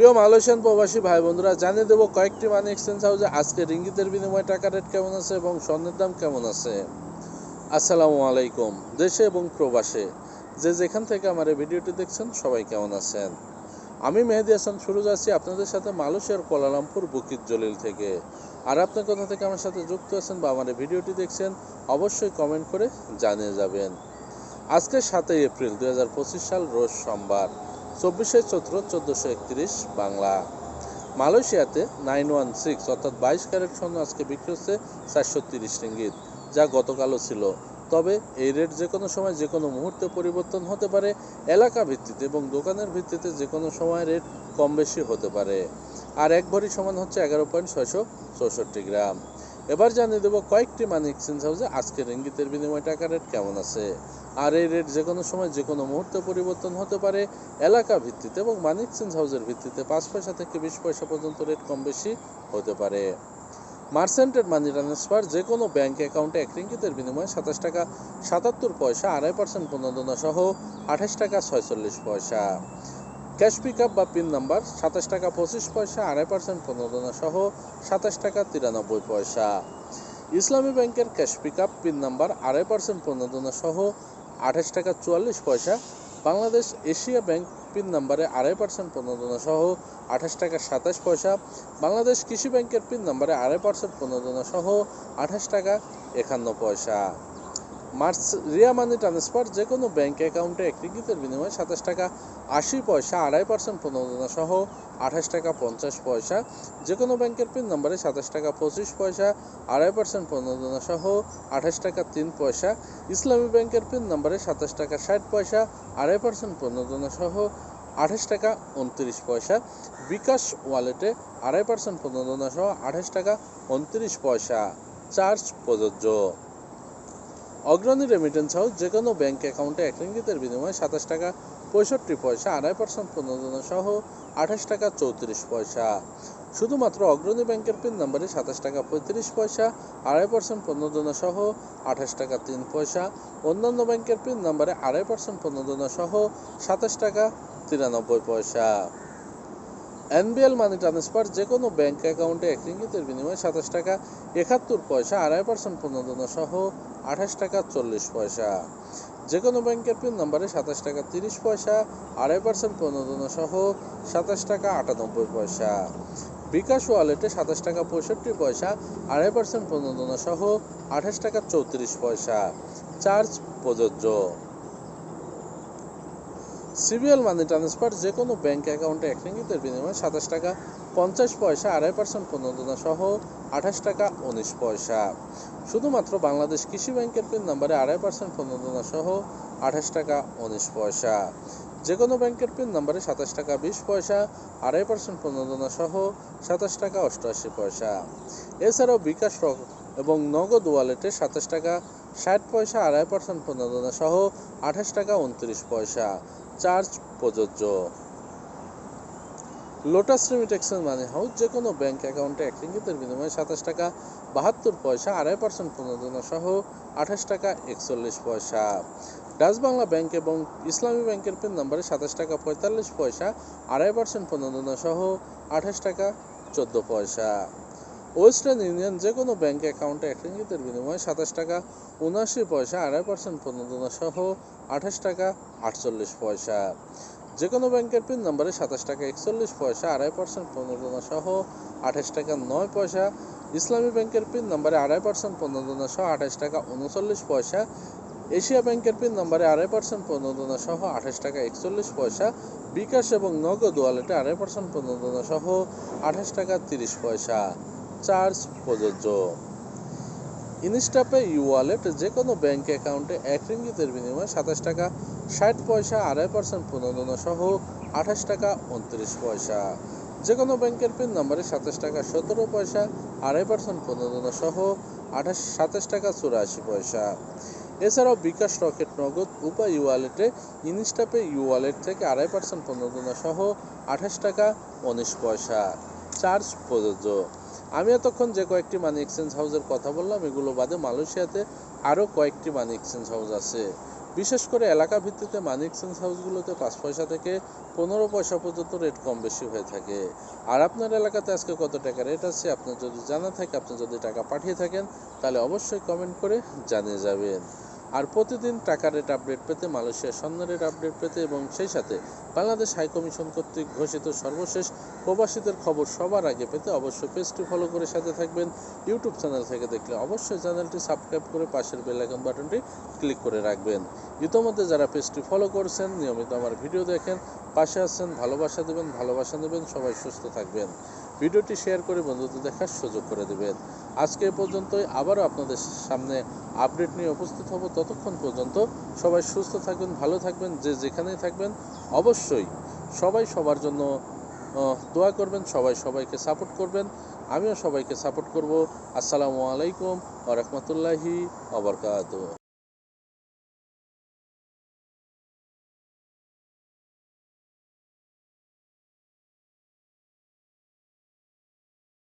প্রিয় মালয়েশিয়ান প্রবাসী ভাই বন্ধুরা, জানিয়ে দেবো কয়েকটি মানি এক্সচেঞ্জ হাউসে আজকে রিঙ্গিতের বিনিময়ে টাকা রেট কেমন আছে এবং স্বর্ণের দাম কেমন আছে। আসসালামু আলাইকুম, দেশে এবং প্রবাসে। যে যেখান থেকে আমার এই ভিডিওটি দেখছেন, সবাই কেমন আছেন? আমি মেহেদি হাসান, শুরু যাচ্ছি আপনাদের সাথে মালয়েশিয়ার কোলালামপুর বুকিত জলিল থেকে। আর আপনি কোথা থেকে আমার সাথে যুক্ত আছেন বা আমার ভিডিওটি দেখছেন, অবশ্যই কমেন্ট করে জানিয়ে যাবেন। আজকে সাতই এপ্রিল দুই হাজার পঁচিশ সাল, রোজ সোমবার। চব্বিশে চৈত্র চোদ্দোশো একত্রিশ বাংলা। মালয়েশিয়াতে নাইন ওয়ান সিক্স অর্থাৎ বাইশ ক্যারেট স্বর্ণ আজকে বিক্রি হচ্ছে চারশো তিরিশ রিঙ্গিত, যা গতকালও ছিল। তবে এই রেট যে কোনো সময় যে কোনো মুহূর্তে পরিবর্তন হতে পারে এলাকা ভিত্তিতে এবং দোকানের ভিত্তিতে যে কোনো সময় রেট কম বেশি হতে পারে। আর এক ভরি সমান হচ্ছে এগারো পয়েন্ট ছয়শো চৌষট্টি গ্রাম। এবার জানিয়ে দেবো কয়েকটি মানি এক্সচেঞ্জ হাউসে আজকের রিঙ্গিতের বিনিময় টাকা রেট কেমন আছে। আর এই রেট যে কোনো সময় যে কোনো মুহূর্তে পরিবর্তন হতে পারে। এলাকা ভিত্তিতে এবং মানি এক্সচেঞ্জ হাউসের ভিত্তিতে পাঁচ পয়সা থেকে বিশ পয়সা পর্যন্ত রেট কম বেশি হতে পারে। মার্সেন্টেড মানি ট্রান্সফার যে কোনো ব্যাংক অ্যাকাউন্টে এক রিঙ্গিতের বিনিময়ে সাতাশ টাকা সাতাত্তর পয়সা, আড়াই পার্সেন্ট প্রণোদনা সহ আঠাশ টাকা ছয়চল্লিশ পয়সা। ক্যাশ পিক আপ বা পিন নাম্বার সাতাশ টাকা পঁচিশ পয়সা, আড়াই পার্সেন্ট প্রণোদনা সহ সাতাশ টাকা তিরানব্বই পয়সা। ইসলামী ব্যাংকের cash pick up PIN number, আড়াই পার্সেন্ট প্রণোদনা সহ আঠাশ টাকা চুয়াল্লিশ পয়সা। বাংলাদেশ এশিয়া ব্যাংক পিন নাম্বারে আড়াই পার্সেন্ট প্রণোদনা সহ আঠাশ টাকা সাতাশ পয়সা। বাংলাদেশ কৃষি ব্যাংকের পিন নাম্বারে আড়াই পার্সেন্ট প্রণোদনা সহ আঠাশ টাকা একান্ন পয়সা। মার্চ, রিয়া মানি ট্রান্সফার যে কোনো ব্যাংক অ্যাকাউন্টে এক রিঙ্গিতের বিনিময়ে সাতাশ টাকা, আশি পয়সা, আড়াই পার্সেন্ট প্রণোদনা সহ আঠাশ টাকা, পঞ্চাশ পয়সা। যে কোনো ব্যাংকের পিন নাম্বারে সাতাশ টাকা, পঁচিশ পয়সা, আড়াই পার্সেন্ট প্রণোদনা সহ আঠাশ টাকা, তিন পয়সা। ইসলামী ব্যাংকের পিন নাম্বারে সাতাশ টাকা, ষাট পয়সা, আড়াই পার্সেন্ট প্রণোদনা সহ আঠাশ টাকা, উনত্রিশ পয়সা। বিকাশ ওয়ালেটে আড়াই পার্সেন্ট প্রণোদনা সহ আঠাশ টাকা, উনত্রিশ পয়সা। চার্জ প্রযোজ্য। অগ্রণী রেমিটেন্স হাউস যে কোনো ব্যাঙ্ক অ্যাকাউন্টে এক রিঙ্গিতের বিনিময়ে সাতাশ টাকা পঁয়ষট্টি পয়সা, আড়াই পার্সেন্ট প্রণোদনা সহ আঠাশ টাকা চৌত্রিশ পয়সা। শুধুমাত্র অগ্রণী ব্যাংকের পিন নাম্বারে সাতাশ টাকা পঁয়ত্রিশ পয়সা, আড়াই পার্সেন্ট প্রণোদনা সহ আঠাশ টাকা তিন পয়সা। অন্যান্য ব্যাংকের পিন নাম্বারে আড়াই পার্সেন্ট প্রণোদনা সহ সাতাশ টাকা তিরানব্বই পয়সা। এনবিএল মানি ট্রান্সফার যে কোনো ব্যাঙ্ক অ্যাকাউন্টে এক রিঙ্গিতের বিনিময়ে সাতাশ টাকা একাত্তর পয়সা, আড়াই পার্সেন্ট প্রণোদনা সহ আঠাশ টাকা চল্লিশ পয়সা। যে কোনো ব্যাংকের পিন নাম্বারে সাতাশ টাকা তিরিশ পয়সা, আড়াই পার্সেন্ট প্রণোদনা সহ সাতাশ টাকা আটানব্বই পয়সা। বিকাশ ওয়ালেটে সাতাশ টাকা পঁয়ষট্টি পয়সা, আড়াই পার্সেন্ট প্রণোদনা সহ আঠাশ টাকা চৌত্রিশ পয়সা। চার্জ প্রযোজ্য। সিবিএল মানি ট্রান্সফার যে কোনো ব্যাংক অ্যাকাউন্টে এক রিঙ্গিতের বিনিময়ে সাতাশ টাকা পঞ্চাশ পয়সা, আড়াই পার্সেন্ট প্রণোদনা সহ আঠাশ টাকা, উনিশ পয়সা। শুধুমাত্র বাংলাদেশ কৃষি ব্যাংকের পিন নাম্বারে আড়াই পার্সেন্ট প্রণোদনা সহ আঠাশ টাকা, উনিশ পয়সা। যে কোনো ব্যাংকের পিন নাম্বারে সাতাশ টাকা, বিশ পয়সা, আড়াই পার্সেন্ট প্রণোদনা সহ সাতাশ টাকা, অষ্টআশি পয়সা। এছাড়াও বিকাশ এবং নগদ ওয়ালেটে সাতাশ টাকা, ষাট পয়সা, আড়াই পার্সেন্ট প্রণোদনা সহ আঠাশ টাকা, উনত্রিশ পয়সা। চার্জ প্রযোজ্য। লোটাস রিমিটেক্সের মানে হাউস যে কোনো ব্যাংক অ্যাকাউন্টে এক রিঙ্গিতের বিনিময়ে সাতাশ টাকা, বাহাত্তর পয়সা, আড়াই পার্সেন্ট প্রণোদনা সহ আঠাশ টাকা, একচল্লিশ পয়সা। ডাচ বাংলা ব্যাংক এবং ইসলামী ব্যাংকের পিন নাম্বারে সাতাশ টাকা, পঁয়তাল্লিশ পয়সা, আড়াই পার্সেন্ট প্রণোদনা সহ আঠাশ টাকা, চোদ্দ পয়সা। ওয়েস্টার্ন ইউনিয়ন যে কোনো ব্যাংক অ্যাকাউন্টে এক রিঙ্গিতের বিনিময়ে সাতাশ টাকা, উনআশি পয়সা, আড়াই পার্সেন্ট প্রণোদনা সহ আঠাশ টাকা, আটচল্লিশ পয়সা। যে কোনো ব্যাংকের পিন নাম্বারে সাতাশ টাকা একচল্লিশ পয়সা, আড়াই পার্সেন্ট প্রণোদনা সহ আঠাশ টাকা নয় পয়সা। ইসলামী ব্যাংকের পিন নাম্বারে আড়াই পার্সেন্ট প্রণোদনা সহ আঠাশ টাকা উনচল্লিশ পয়সা। এশিয়া ব্যাংকের পিন নাম্বারে আড়াই পার্সেন্ট প্রণোদনা সহ আঠাশ টাকা একচল্লিশ পয়সা। বিকাশ এবং নগদ ওয়ালেটে আড়াই পার্সেন্ট প্রণোদনা সহ আঠাশ টাকা তিরিশ পয়সা। চার্জ প্রযোজ্য। ইনস্টাপে ইউ ওয়ালেট যে কোনো ব্যাংক অ্যাকাউন্টে এক রিঙ্গিতের বিনিময়ে সাতাশ টাকা, ষাট পয়সা, আড়াই পার্সেন্ট প্রণোদনা সহ আঠাশ টাকা, উনত্রিশ পয়সা। যে কোনো ব্যাংকের পিন নাম্বারে সাতাশ টাকা, সতেরো পয়সা, আড়াই পার্সেন্ট প্রণোদনা সহ আঠাশ, সাতাশ টাকা, চুরাশি পয়সা। এছাড়াও বিকাশ রকেট নগদ উপায় ইউ ওয়ালেটে ইনস্টাপে ইউ ওয়ালেট থেকে আড়াই পার্সেন্ট প্রণোদনা সহ আঠাশ টাকা, উনিশ পয়সা। চার্জ প্রযোজ্য। আমি এতক্ষণ যে কয়েকটি মানি এক্সচেঞ্জ হাউসের কথা বললাম, এগুলো বাদে মালয়েশিয়াতে আরও কয়েকটি মানি এক্সচেঞ্জ হাউস আছে। বিশেষ করে এলাকা ভিত্তিতে মানি এক্সচেঞ্জ হাউসগুলোতে পাঁচ পয়সা থেকে পনেরো পয়সা পর্যন্ত রেট কম বেশি হয়ে থাকে। আর আপনার এলাকাতে আজকে কত টাকা রেট আছে, আপনার যদি জানা থাকে, আপনি যদি টাকা পাঠিয়ে থাকেন, তাহলে অবশ্যই কমেন্ট করে জানিয়ে যাবেন। আর প্রতিদিন টাকা রেট আপডেট পেতে, মালয়েশিয়ার স্বর্ণ রেট আপডেট পেতে এবং সেই সাথে বাংলাদেশ হাই কমিশন কর্তৃক ঘোষিত সর্বশেষ প্রবাসীদের খবর সবার আগে পেতে অবশ্যই পেজটি ফলো করে সাথে থাকবেন। ইউটিউব চ্যানেল থেকে দেখলে অবশ্যই চ্যানেলটি সাবস্ক্রাইব করে পাশের বেল আইকন বাটনটি ক্লিক করে রাখবেন। ইতোমধ্যে যারা পেজটি ফলো করছেন, নিয়মিত আমার ভিডিও দেখেন, পাশে আছেন, ভালোবাসা দেবেন ভালোবাসা দেবেন সবাই সুস্থ থাকবেন। ভিডিওটি শেয়ার করে বন্ধুদের দেখার সুযোগ করে দেবেন। আজকে পর্যন্তই। আবারও আপনাদের সামনে আপডেট নিয়ে উপস্থিত হব ততক্ষণ পর্যন্ত। সবাই সুস্থ থাকবেন, ভালো থাকবেন, যে যেখানেই থাকবেন। অবশ্যই সবাই সবার জন্য দোয়া করবেন, সবাই সবাইকে সাপোর্ট করবেন। আমিও সবাইকে সাপোর্ট করব। আসসালামু আলাইকুম ওয়া রাহমাতুল্লাহি ওয়া বারাকাতুহু।